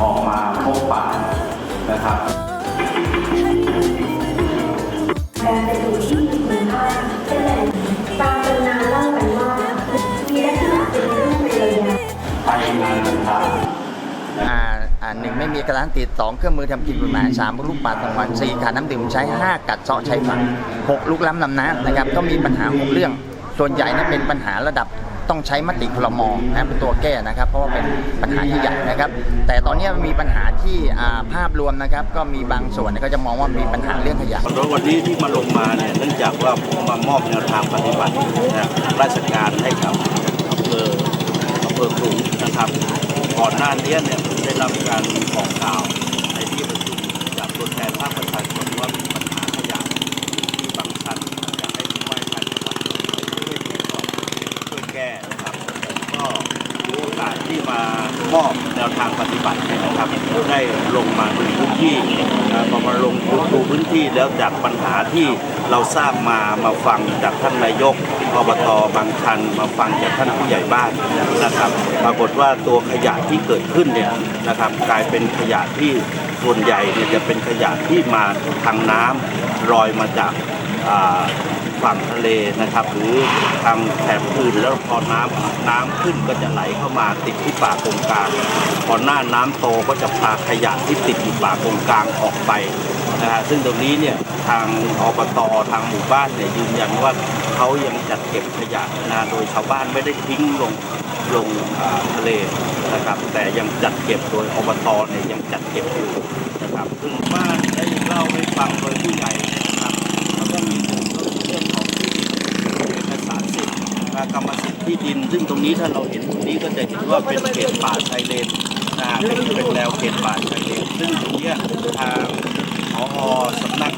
ออกมาพบปะนะครับกไปดูที่เมืบ้านก็เลยตามตำนานเล่ากันว่ากษป็นเรื่นระอ่าอ่าหนึ่งไม่มีกระล้างติดสองเครื่องมือทำกินกฎหมายสามลูกปลาสองวันสี่ขาน้ำดื่มใช้ห้ากัดเซาะใช้ฝังหกลูกล้ำลำน้ำนะครับ ก็มีปัญหาหกเรื่อง ส่วนใหญ่นั้นเป็นปัญหาระดับต้องใช้มติคลมอนะเป็นตัวแก้นะครับ เพราะว่าเป็นปัญหาที่ใหญ่นะครับ แต่ตอนนี้มีปัญหาที่ภาพรวมนะครับ ก็มีบางส่วนก็จะมองว่ามีปัญหาเรื่องขยะแล้ววันนี้ที่มาลงมาเนี่ยเนื่องจากว่าผมมามอบแนวทางปฏิบัตินะราชการให้กับอำเภออำเภอขลุงนะครับ ก่อนหน้านี้เนี่ยผมได้รับการบอกกล่าวในที่ประชุมจากตัวแทนภาคประชาชนว่ามีปัญหาขยะที่บางชันอยากให้ผู้ว่าการจังหวัดช่วยตรวจสอบช่วยแก้นะครับ ก็ถือโอกาสที่มา มอบแนวทางปฏิบัตินะครับได้ลงมาดูพื้นที่พอมาลงดูพื้นที่แล้วจากปัญหาที่เราทราบมามาฟังจากท่านนายกอบตบางชันมาฟังจากท่านผู้ใหญ่บ้านนะครับ ปรากฏว่าตัวขยะที่เกิดขึ้นเนี่ยนะครับ กลายเป็นขยะที่ส่วนใหญ่เนี่ยจะเป็นขยะที่มาทางน้ำลอยมาจาก ฝั่งทะเลนะครับ หรือทางแถบอื่นแล้วพอน้ำน้ำขึ้นก็จะไหลเข้ามาติดที่ป่าโกงกลางพอหน้าน้ำโตก็จะพาขยะที่ติดอยู่ป่าโกงกลางออกไปนะฮะซึ่งตรงนี้เนี่ยทางอบตทางหมู่บ้านเนี่ยยืนยันว่าเขายังจัดเก็บขยะนะโดยชาวบ้านไม่ได้ทิ้งลงลงทะเลนะครับ แต่ยังจัดเก็บโดยอบตเนี่ยยังจัดเก็บอยู่นะครับซึ่งบ้านได้เล่าให้ฟังโดยผู้ใหญ่นะครับ แล้วก็มีเรื่องของที่ดินเอกสารสิทธิ์อ่ากรรมสิทธิ์ที่ดิน ซึ่งตรงนี้ถ้าเราเห็นตรงนี้ก็จะเห็นว่าเป็นเขตป่าชายเลนนะฮะเป็นเป็นแนวเขตป่าชายเลน ซึ่งตรงเนี้ยทางผอสำนัก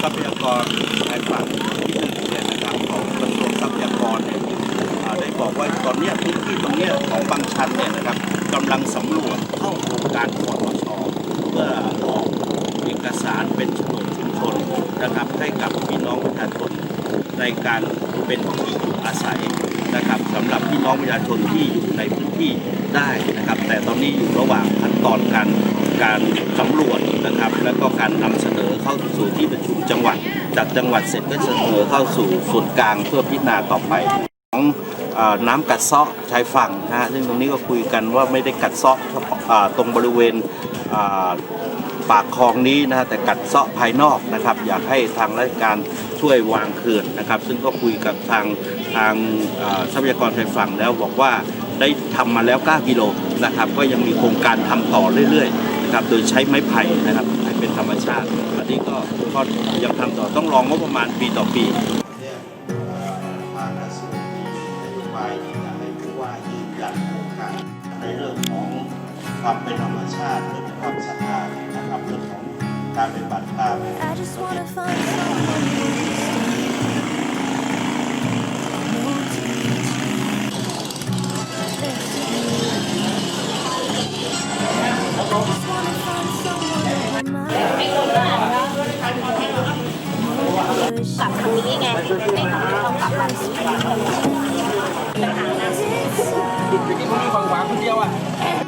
ทรัพยากรชายฝั่งที่หนึ่งเนี่ยนะครับของกระทรวงทรัพยากรเนี่ยอ่าได้บอกว่าตอนเนี้ยพื้นที่ตรงเนี้ยของบางชันเนี่ยนะครับกำลังสำรวจเข้าโครงการขอชเพื่อออกเอกสารเป็นโฉนดชุมชนนะครับให้กับพี่น้องประชาชน ในการเป็นที่อยู่อาศัยนะครับสำหรับพี่น้องประชาชนที่อยู่ในพื้นที่ได้นะครับ แต่ตอนนี้อยู่ระหว่างขั้นตอนการการสำรวจนะครับ แล้วก็การนำเสนอเข้าสู่ที่ประชุมจังหวัด จากจังหวัดเสร็จก็เสนอเข้าสู่ส่วนกลางเพื่อพิจารณาต่อไปของน้ำกัดเซาะชายฝั่งนะฮะซึ่งตรงนี้ก็คุยกันว่าไม่ได้กัดเซาะตรงบริเวณ ปากคลองนี้นะฮะแต่กัดเซาะภายนอกนะครับ อยากให้ทางราชการช่วยวางเขื่อนนะครับ ซึ่งก็คุยกับทางทางทรัพยากรชายฝั่งแล้วบอกว่าได้ทำมาแล้ว 9 กิโลนะครับ ก็ยังมีโครงการทำต่อเรื่อยๆนะครับ โดยใช้ไม้ไผ่นะครับให้เป็นธรรมชาติ อันนี้ก็ก็ยังทำต่อต้องรองงบประมาณปีต่อปีในเรื่องของ ความเป็นธรรมชาติเรื่องของความสะอาดนะครับเรื่องของการปฏิบัติตาม I just wanna find someone who understands. กลับทางนี้ไงไม่ต้องกลับทางนี้ปัญหานะ To ask kind of Is